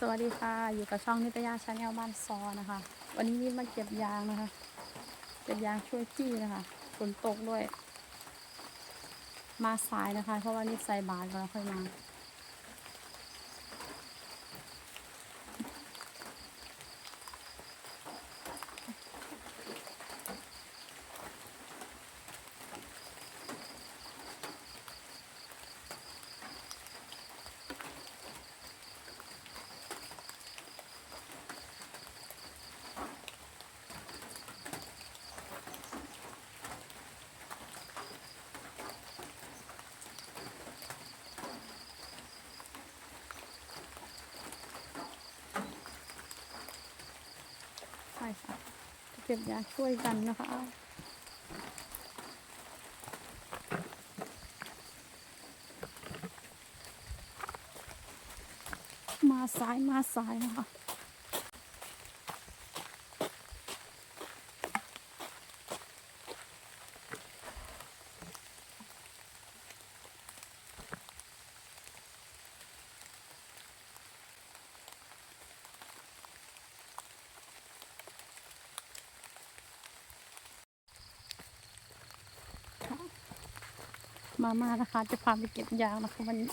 สวัสดีค่ะ อยู่กับช่องนิตยาชาแนลบ้านซอนะคะ วันนี้นิดมาเก็บยางนะคะ เก็บยางช่วยพี่นะคะฝนตกด้วย มาสายนะคะ เพราะว่านิดใส่บาตรก่อนแล้วค่อยมา ใช่ค่ะ เก็บยาช่วยกันนะคะมาซ้ายมาซ้ายนะคะ มาม่านะคะ จะพาไปเก็บยางนะคะวันนี้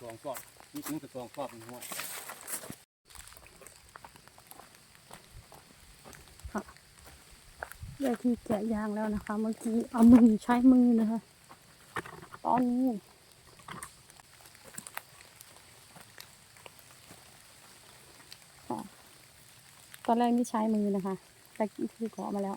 สองฟอกนิดนึงกับสองฟอกมันหัวได้ที่แกะยางแล้วนะคะ เมื่อกี้เอามือใช้มือนะคะตอนนี้ตอนแรกนี่ใช้มือนะคะ แต่กี้ที่เกาะมาแล้ว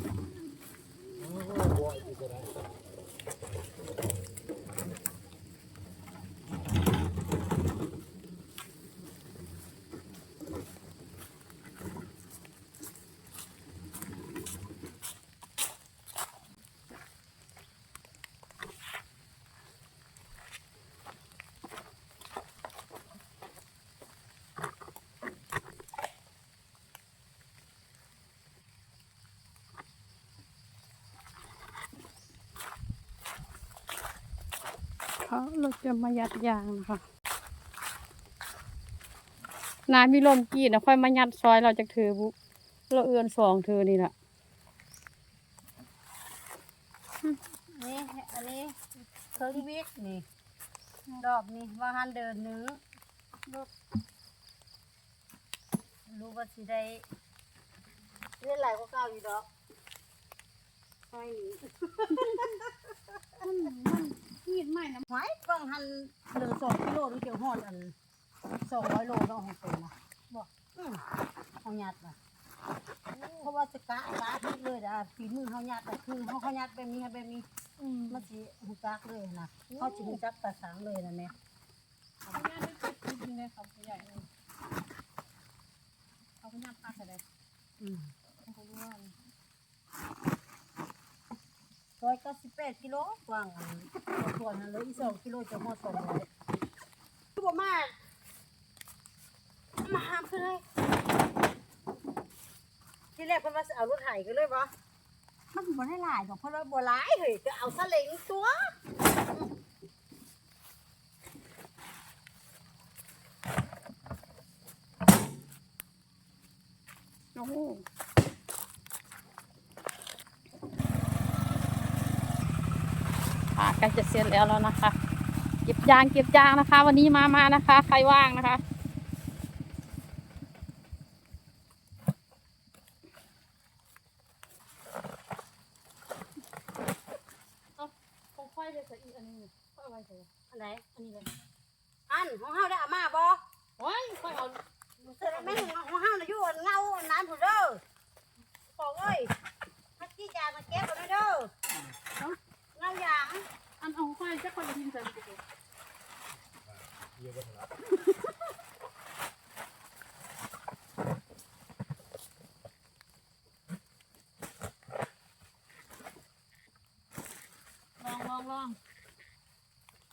Oh, boy, you're good at it. เขาเราจะมายัดยางนะคะนามีลมกีดนะค่อยมายัดซอยเราจากเธอบุเราเอื้อนสองเธอนี่แหละอันนี้อันนี้เครื่องวิกนี่ดอกนี่ว่าหันเดินหนึ่งลูกรู้ว่าสิได้เล่นหลายกว่าเก่าอยู่ดอก ไม่หนีกีดไม่นะหายฟังหันเหลือสองกิโลนี่เกี่ยวหอดอันสองร้อยโลต้องของเป็นนะบอกอืมเขายัดนะเพราะว่าจะกะกะทิเลยนะฝีมือเขายัดนะคือเขาเขายัดแบบนี้ให้แบบนี้อืมมันสิหูจักเลยนะเขาจะหูจักภาษาเลยนะแม่เขาก็ยัดได้กีดจริงเลยเขาใหญ่เลยเขาก็ยัดปากอะไรอืมเขาก็รู้ว่า ร้อยเก้าสิบแปดกิโลกว้างอันส่วนนั้นเลยอีกสองกิโลจะหอดสองร้อยคือบ่มามาหามเลยที่แรกเพิ่นว่าสิเอารถไถกันเลยบ่มันบ่ได้หลายดอกเพราะว่าบ่หลายเฮ้ยก็เอาซาเล้งตัวโอ้โหค่ะ ใกล้จะเสร็จแล้วแล้วนะคะ เก็บยางเก็บยางนะคะ วันนี้มามานะคะ ใครว่างนะคะคงค่อยเลยสักอีกอันนึงค่อยเอาไว้เถอะอันไหนอันนี้เลยอันของเฮาได้เอามาบ่โอ้ยค่อยเอาเสร็จแล้วแม่งของเฮาน่ะอยู่อันเงาอันนั้นพุ่นเด้อบอกเอ้ยฮักกี้จามาเก็บเอาหน่อยเด้อเงาหยาง อันเอาค่อยจะคนละทีมใส่ไปเถอะ เยอะกว่าเท่าไหร่ลองลองลอง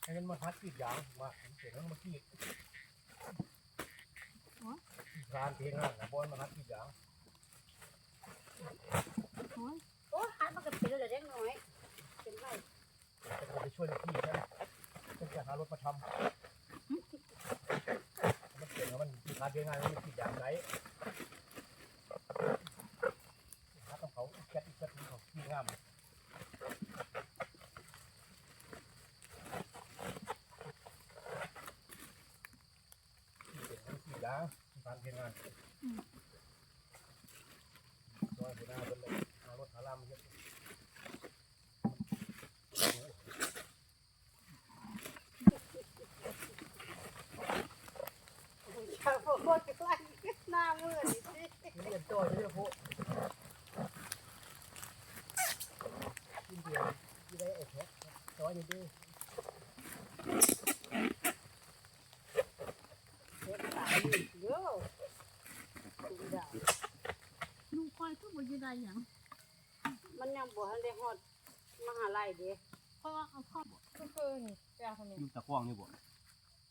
ให้มันมาทัดกรีดยางมาเสียงมันมากรีดร้านเพียงนั่นนะบอลมาทัดกรีดยางโอ้หันมันก็เป็นเลยเด็กน้อยเป็นไรจะไปช่วยลูกพี่นะจะจะหารถมาทำ มันเสียงมันร้านเพียนั่นมันกรีดยางไหนถ้าต้องเขาแก๊สอีกแก๊สนึงเขาขี้งามขี่ล้างทานเพียงงานซอยหัวหน้าเป็นเลยเอารถพารามเยอะ ชาวโคตรใกล้หน้ามือนี่สิ นี่เรียนต่อจะเรียกพวกกินเดียวที่ได้ไอ้แท็กซอยนี่ดิ เด็กสายนี่เยอะดูดาวลูกค่อยก็บ่ยืดได้หยังมันยังบ่ทันได้ฮอดมหาลัยเด้เพราะว่าเอาข้าวก็คือนี่แกคนนี้อยู่ตะกว้างนี่บ่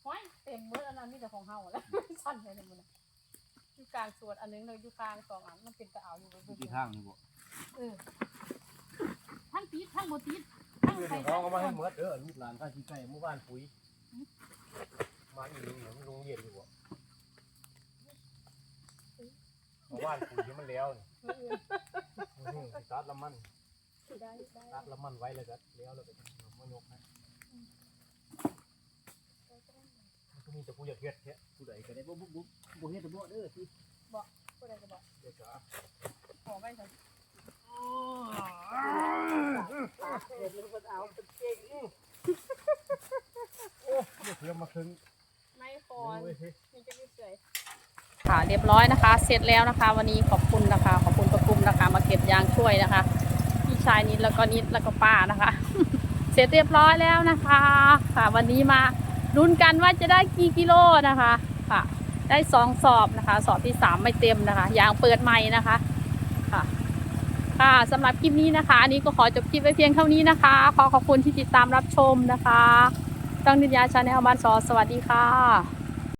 โอ้ยเต็มมื้ออันนั้นมีแต่ของเฮาแล้วสั่นเลยมันอยู่กลางสวนอันนึงเลยอยู่กลางสองอันมันเป็นตะเอาอยู่บนกี่ทางนี่บ่เออ ทั้งติดทั้งบ่ติดทั้งเดี๋ยวใครเขาเอามาให้เมื่อเด้อลูกหลานข้าที่ใกล้เมื่อวานปุ๋ย มาอีกหนึ่งเหมือนโรงเรียนอยู่บ่เมื่อวานปุ๋ยมันแล้วนี่มื้อนี้ตัดละมันได้ได้ตัดละมันไว้เลยก็แล้วแล้วก็มายกให้มันก็มีแต่ผู้อยากเฮ็ดแท้ผู้ใดก็ได้บ่บ่บ่บ่เฮ็ดบ่เด้อที่ผู้ใดก็บอกเดี๋ยวจ้าขอไว้เถอะ เด็กมันเอาเป็นเก่งโอ้ยเพิ่มมาครึ่งไม่คอนมันจะไม่เฉยค่ะเรียบร้อยนะคะ เสร็จแล้วนะคะ วันนี้ขอบคุณนะคะ ขอบคุณประกุมนะคะ มาเก็บยางช่วยนะคะพี่ชายนิดแล้วก็นิดแล้วก็ป้านะคะ เสร็จเรียบร้อยแล้วนะคะ ค่ะ วันนี้มาลุ้นกันว่าจะได้กี่กิโลนะคะ ค่ะ ได้สองสอบนะคะ สอบที่สามไม่เต็มนะคะยางเปิดใหม่นะคะ ค่ะสำหรับคลิปนี้นะคะ อันนี้ก็ขอจบคลิปไว้เพียงเท่านี้นะคะ ขอขอบคุณที่ติดตามรับชมนะคะตั้งนินยาชาแนลบ้านสอสวัสดีค่ะ